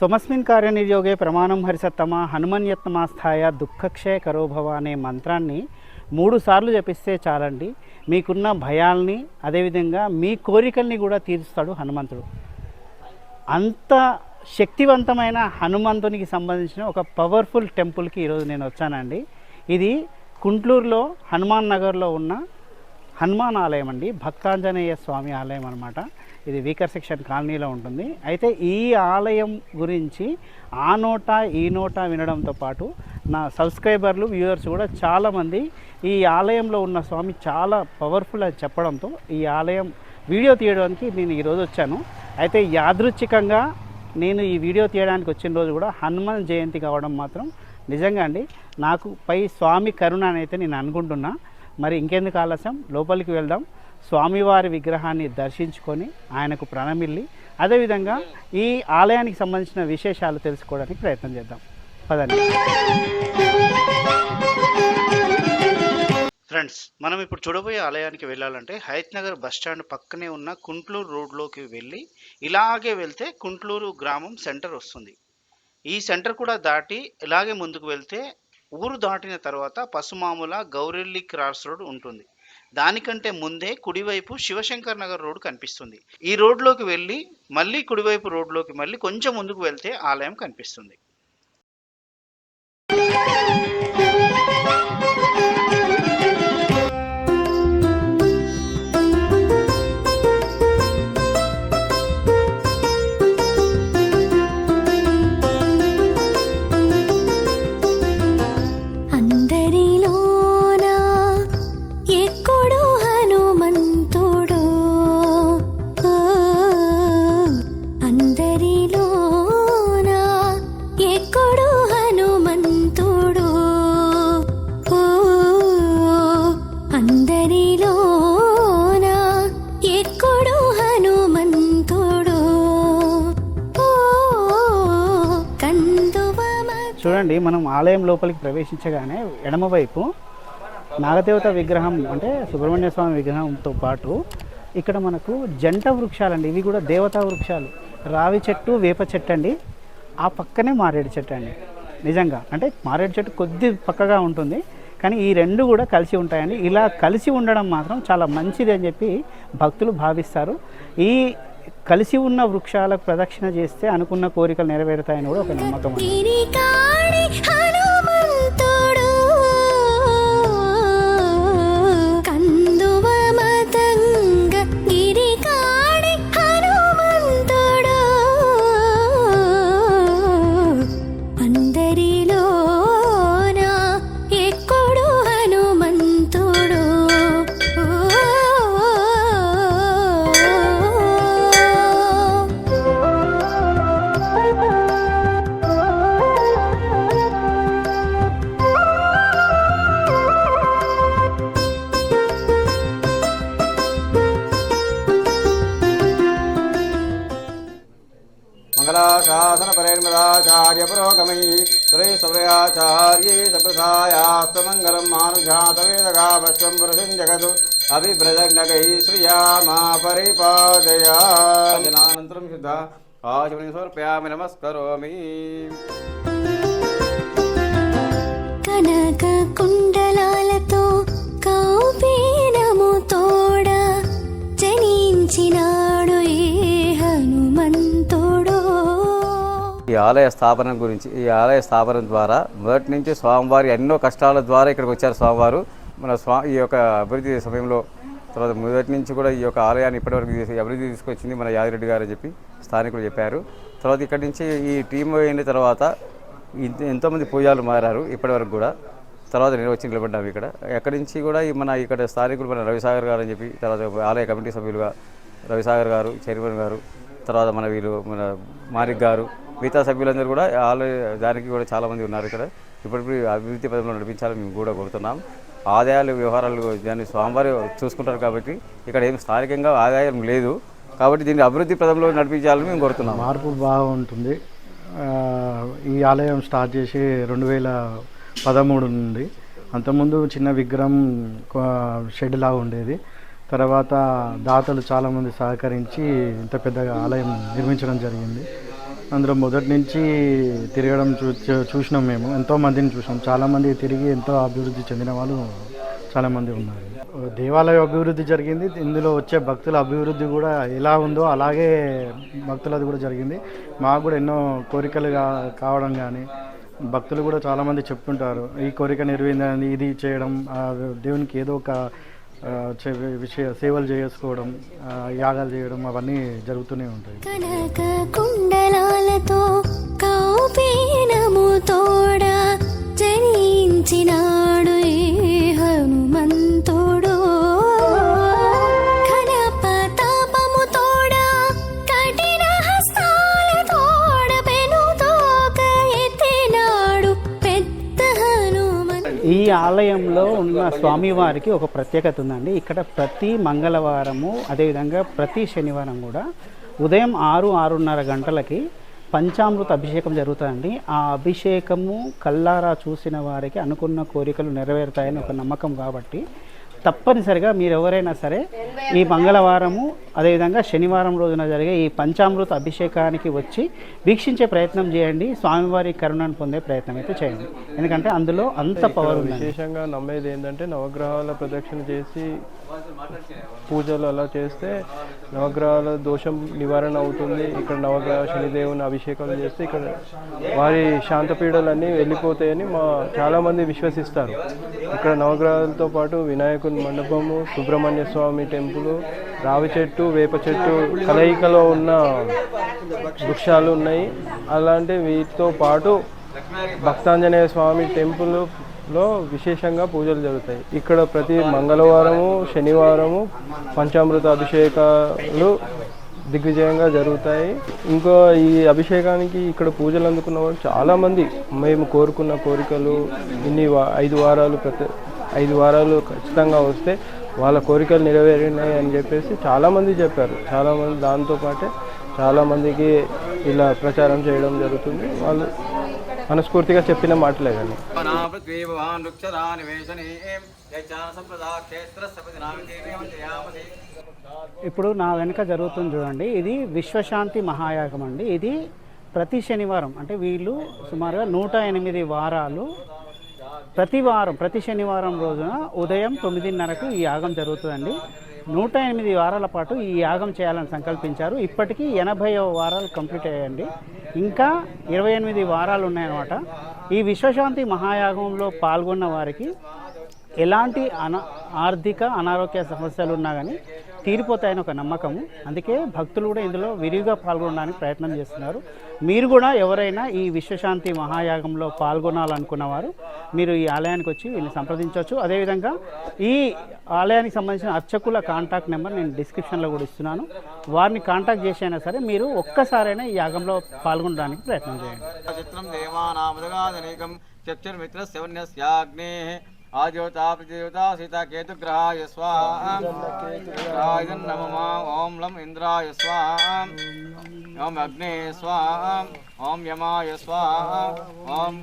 త్వమస్మిన్ కార్యనిర్యోగే ప్రమాణం హరిసత్తమ హనుమన్యత్నమాస్థాయ దుఃఖక్షయ కరోభవ అనే మంత్రాన్ని మూడు సార్లు జపిస్తే చాలండి. మీకున్న భయాల్ని అదేవిధంగా మీ కోరికల్ని కూడా తీరుస్తాడు హనుమంతుడు. అంత శక్తివంతమైన హనుమంతునికి సంబంధించిన ఒక పవర్ఫుల్ టెంపుల్కి ఈరోజు నేను వచ్చానండి. ఇది కుంట్లూరులో హనుమాన్ నగర్లో ఉన్న హనుమాన్ ఆలయం అండి. భక్తాంజనేయ స్వామి ఆలయం అనమాట ఇది వీకర్ సెక్షన్ కాలనీలో ఉంటుంది. అయితే ఈ ఆలయం గురించి ఆ నోట ఈ నోట వినడంతో పాటు నా సబ్స్క్రైబర్లు వ్యూవర్స్ కూడా చాలామంది ఈ ఆలయంలో ఉన్న స్వామి చాలా పవర్ఫుల్ అని చెప్పడంతో ఈ ఆలయం వీడియో తీయడానికి నేను ఈరోజు వచ్చాను. అయితే యాదృచ్ఛికంగా నేను ఈ వీడియో తీయడానికి వచ్చిన రోజు కూడా హనుమాన్ జయంతి కావడం మాత్రం నిజంగా అండి. నాకు పై స్వామి కరుణ అని అయితే నేను అనుకుంటున్నా. మరి ఇంకెందుకు ఆలస్యం? లోపలికి వెళ్దాం. స్వామివారి విగ్రహాన్ని దర్శించుకొని ఆయనకు ప్రణమిల్లి అదేవిధంగా ఈ ఆలయానికి సంబంధించిన విశేషాలు తెలుసుకోవడానికి ప్రయత్నం చేద్దాం. పదండి. ఫ్రెండ్స్ మనం ఇప్పుడు చూడబోయే ఆలయానికి వెళ్ళాలంటే హైత్ నగర్ బస్ స్టాండ్ పక్కనే ఉన్న కుంట్లూరు రోడ్లోకి వెళ్ళి ఇలాగే వెళ్తే కుంట్లూరు గ్రామం సెంటర్ వస్తుంది. ఈ సెంటర్ కూడా దాటి ఇలాగే ముందుకు వెళ్తే ఊరు దాటిన తర్వాత పసుమాముల గౌరెల్లి క్రాస్ రోడ్ ఉంటుంది. దానికంటే ముందే కుడివైపు శివశంకర్ నగర్ రోడ్డు కనిపిస్తుంది. ఈ రోడ్లోకి వెళ్ళి మళ్ళీ కుడివైపు రోడ్లోకి మళ్ళీ కొంచెం ముందుకు వెళ్తే ఆలయం కనిపిస్తుంది. చూడండి మనం ఆలయం లోపలికి ప్రవేశించగానే ఎడమవైపు నాగదేవత విగ్రహం అంటే సుబ్రహ్మణ్య స్వామి విగ్రహంతో పాటు ఇక్కడ మనకు జంట వృక్షాలండి. ఇవి కూడా దేవతా వృక్షాలు. రావి చెట్టు వేప చెట్టు అండి. ఆ పక్కనే మారేడు చెట్టు అండి. నిజంగా. అంటే మారేడు చెట్టు కొద్ది పక్కగా ఉంటుంది. కానీ ఈ రెండు కూడా కలిసి ఉంటాయండి. ఇలా కలిసి ఉండడం మాత్రం చాలా మంచిది అని చెప్పి భక్తులు భావిస్తారు. ఈ కలిసి ఉన్న వృక్షాలకు ప్రదక్షిణ చేస్తే అనుకున్న కోరికలు నెరవేరుతాయని కూడా ఒక నమ్మకం అండి మంగళాశాసన పరేర్మదాచార్య పురోగమై సురే సవ్రయాచార్యే సప్రసాయాస్తమంగళం మానుజాత వేదగా భస్వం పురుషం జగదు అభిభ్రజగ్నగై శ్రియామా పరిపాదయా జనానంతరం శుద్ధ ఈ ఆలయ స్థాపన గురించి ఈ ఆలయ స్థాపన ద్వారా మొదటి నుంచి స్వామివారి ఎన్నో కష్టాల ద్వారా ఇక్కడికి వచ్చారు స్వామివారు. మన స్వా ఈ యొక్క అభివృద్ధి సమయంలో తర్వాత మొదటి నుంచి కూడా ఈ యొక్క ఆలయాన్ని ఇప్పటివరకు అభివృద్ధి తీసుకొచ్చింది మన యాదిరెడ్డి గారు అని చెప్పి స్థానికులు చెప్పారు. తర్వాత ఇక్కడి నుంచి ఈ టీం అయిన తర్వాత ఇంత- ఎంతోమంది పూజలు మారారు ఇప్పటివరకు కూడా. తర్వాత నేను వచ్చి నిలబడ్డాము ఇక్కడ. ఎక్కడి నుంచి కూడా మన ఇక్కడ స్థానికులు మన రవిసాగర్ గారు అని చెప్పి తర్వాత ఆలయ కమిటీ సభ్యులుగా రవిసాగర్ గారు చైర్మన్ గారు తర్వాత మన వీళ్ళు మన మారిక్ గారు మిగతా సభ్యులందరూ కూడా ఆలయ దానికి కూడా చాలామంది ఉన్నారు ఇక్కడ. ఇప్పటికీ అభివృద్ధి పదంలో నడిపించాలని మేము కూడా కోరుతున్నాం. ఆదాయాలు వ్యవహారాలు దాన్ని స్వామివారి చూసుకుంటారు కాబట్టి ఇక్కడ ఏం స్థానికంగా ఆదాయం లేదు. కాబట్టి దీన్ని అభివృద్ధి పదంలో నడిపించాలని మేము కోరుతున్నాం. మార్పు బాగుంటుంది. ఈ ఆలయం స్టార్ట్ చేసి రెండు వేల పదమూడు నుండి అంతకుముందు చిన్న విగ్రహం కొ- షెడ్ లాగా ఉండేది. తర్వాత దాతలు చాలామంది సహకరించి ఇంత పెద్దగా ఆలయం నిర్మించడం జరిగింది. అందులో మొదటి నుంచి తిరగడం చూ చూసినాం మేము. ఎంతో మందిని చూసినాం. చాలామంది తిరిగి ఎంతో అభివృద్ధి చెందిన వాళ్ళు చాలామంది ఉన్నారు. దేవాలయ అభివృద్ధి జరిగింది. ఇందులో వచ్చే భక్తుల అభివృద్ధి కూడా ఎలా ఉందో అలాగే భక్తులది కూడా జరిగింది. మాకు కూడా ఎన్నో కోరికలు కావడం కానీ భక్తులు కూడా చాలామంది చెప్తుంటారు. ఈ కోరిక నెరవేరిందని ఇది చేయడం దేవునికి ఏదో ఒక విషయ సేవలు చేసుకోవడం యాగాలు చేయడం అవన్నీ జరుగుతూనే ఉంటాయి. కనక కుండలాలతో తోడ జనించినాడు ఈ హనుమంతుడు. కనప తాపము తోడ కఠిన హస్తాల తోడ పెనుతోక ఎత్తినాడు పెద్ద హనుమంతుడు ఈ ఆలయంలో ఉన్న స్వామివారికి ఒక ప్రత్యేకత ఉందండి. ఇక్కడ ప్రతి మంగళవారము అదేవిధంగా ప్రతి శనివారం కూడా ఉదయం ఆరు ఆరున్నర గంటలకి పంచామృత అభిషేకం జరుగుతుందండి ఆ అభిషేకము కల్లారా చూసిన వారికి అనుకున్న కోరికలు నెరవేరుతాయని ఒక నమ్మకం కాబట్టి తప్పనిసరిగా మీరు ఎవరైనా సరే ఈ మంగళవారము అదేవిధంగా శనివారం రోజున జరిగే ఈ పంచామృత అభిషేకానికి వచ్చి వీక్షించే ప్రయత్నం చేయండి. స్వామివారి కరుణను పొందే ప్రయత్నం అయితే చేయండి. ఎందుకంటే అందులో అంత పవర్ ఉందండి. విశేషంగా నమ్మేది ఏంటంటే నవగ్రహాల ప్రదక్షిణ చేసి పూజలు అలా చేస్తే నవగ్రహాల దోషం నివారణ అవుతుంది. ఇక్కడ నవగ్రహ శనిదేవుని అభిషేకం చేస్తే ఇక్కడ వారి శాంతపీడలన్నీ వెళ్ళిపోతాయని మా చాలామంది విశ్వసిస్తారు. ఇక్కడ నవగ్రహాలతో పాటు వినాయకుని మండపము సుబ్రహ్మణ్య స్వామి టెంపుల్ రావి చెట్టు వేప చెట్టు కలయికలో ఉన్న వృక్షాలు ఉన్నాయి. అలాంటి వీటితో పాటు భక్తాంజనేయ స్వామి టెంపుల్లో విశేషంగా పూజలు జరుగుతాయి. ఇక్కడ ప్రతి మంగళవారము శనివారము పంచామృత అభిషేకాలు దిగ్విజయంగా జరుగుతాయి. ఇంకా ఈ అభిషేకానికి ఇక్కడ పూజలు అందుకున్న వాళ్ళు చాలామంది. మేము కోరుకున్న కోరికలు ఇన్ని వా- ఐదు వారాలు ప్రతి ఐదు వారాలు ఖచ్చితంగా వస్తే వాళ్ళ కోరికలు నెరవేరినాయి అని చెప్పేసి చాలామంది చెప్పారు. చాలామంది దాంతోపాటే చాలామందికి ఇలా ప్రచారం చేయడం జరుగుతుంది. వాళ్ళు మనస్ఫూర్తిగా చెప్పిన మాటలే కానీ. ఇప్పుడు నా వెనుక జరుగుతుంది చూడండి. ఇది విశ్వశాంతి మహాయాగం అండి. ఇది ప్రతి శనివారం అంటే వీళ్ళు సుమారుగా నూట ఎనిమిది వారాలు ప్రతి వారం ప్రతి శనివారం రోజున ఉదయం తొమ్మిదిన్నరకు ఈ యాగం జరుగుతుందండి. నూట ఎనిమిది వారాల పాటు ఈ యాగం చేయాలని సంకల్పించారు. ఇప్పటికీ ఎనభై వారాలు కంప్లీట్ అయ్యాయండి. ఇంకా ఇరవై ఎనిమిది వారాలు ఉన్నాయన్నమాట. ఈ విశ్వశాంతి మహాయాగంలో పాల్గొన్న వారికి ఎలాంటి అన ఆర్థిక అనారోగ్య సమస్యలు ఉన్నా కానీ తీరిపోతాయని ఒక నమ్మకము. అందుకే భక్తులు కూడా ఇందులో విరివిగా పాల్గొనడానికి ప్రయత్నం చేస్తున్నారు. మీరు కూడా ఎవరైనా ఈ విశ్వశాంతి మహాయాగంలో పాల్గొనాలనుకున్న వారు మీరు ఈ ఆలయానికి వచ్చి వీళ్ళని సంప్రదించవచ్చు. అదేవిధంగా ఈ ఆలయానికి సంబంధించిన అర్చకుల కాంటాక్ట్ నెంబర్ నేను డిస్క్రిప్షన్లో కూడా ఇస్తున్నాను. వారిని కాంటాక్ట్ చేసి అయినా సరే మీరు ఒక్కసారైనా ఈ యాగంలో పాల్గొనడానికి ప్రయత్నం చేయండి. చిత్రం దేవానామదగాదనేకం చక్షుర్మిత్ర శవన్యస్యాగ్నే ఆజ్యోతా ప్రతిదేవతా సీతా కేతుగ్రహాయ స్వాహ గ్రహాయ నమమ ఓం లం ఇంద్రాయ ఓం అగ్నే స్వాహ యమాయ స్వాహ ఓం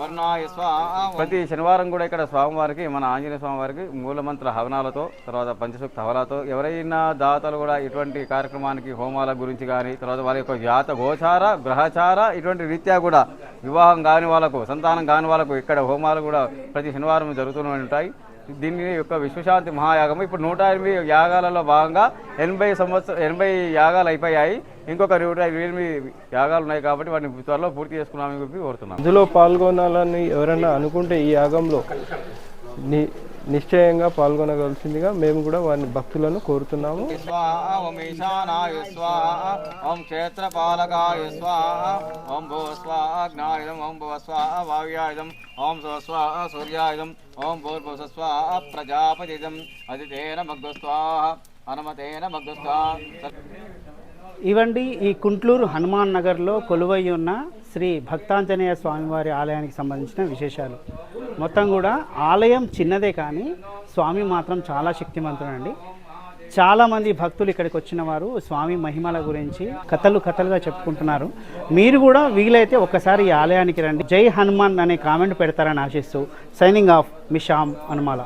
వర్ణాయ స్వాహ ప్రతి శనివారం కూడా ఇక్కడ స్వామివారికి మన ఆంజనేయ స్వామివారికి మూలమంత్ర హవనాలతో తర్వాత పంచసూక్త హవనాలతో ఎవరైనా దాతలు కూడా ఇటువంటి కార్యక్రమానికి హోమాల గురించి కానీ తర్వాత వారి యొక్క జాత గోచార గ్రహచార ఇటువంటి రీత్యా కూడా వివాహం కాని వాళ్ళకు సంతానం కాని వాళ్ళకు ఇక్కడ హోమాలు కూడా ప్రతి శనివారం జరుగుతూనే ఉంటాయి. దీని యొక్క విశ్వశాంతి మహాయాగం ఇప్పుడు నూట ఎనిమిది యాగాలలో భాగంగా ఎనభై సంవత్సరం ఎనభై యాగాలు అయిపోయాయి. ఇంకొక నూట ఎనిమిది యాగాలు ఉన్నాయి కాబట్టి వాటిని త్వరలో పూర్తి చేసుకున్నామని చెప్పి కోరుతున్నాం. ఇందులో పాల్గొనాలని ఎవరైనా అనుకుంటే ఈ యాగంలో ని నిశ్చయంగా పాల్గొనవలసిందిగా మేము కూడా వారిని భక్తులను కోరుతున్నాము. స్వాహ ఓం ఈశానాయ స్వాహ ఓం క్షేత్రపాలకాయ స్వాహ ఓం భూ స్వాహ ఓం భువ స్వాహ వావ్యాయుధం ఓం స్వాహ సూర్యాయుధం ఓం భూర్భువ స్వాహ ప్రజాపతిదం అదితేన మగ్గు స్వాహ హనుమతేన మగ్గు స్వాహ ఇవండి ఈ కుంట్లూరు హనుమాన్ నగర్లో కొలువై ఉన్న శ్రీ భక్తాంజనేయ స్వామివారి ఆలయానికి సంబంధించిన విశేషాలు. మొత్తం కూడా ఆలయం చిన్నదే కానీ స్వామి మాత్రం చాలా శక్తివంతుడండి. చాలామంది భక్తులు ఇక్కడికి వచ్చిన వారు స్వామి మహిమల గురించి కథలు కథలుగా చెప్పుకుంటున్నారు. మీరు కూడా వీలైతే ఒక్కసారి ఈ ఆలయానికి రండి. జై హనుమాన్ అనే కామెంట్ పెడతారని ఆశిస్తూ సైనింగ్ ఆఫ్ మిషామ్ హనుమాల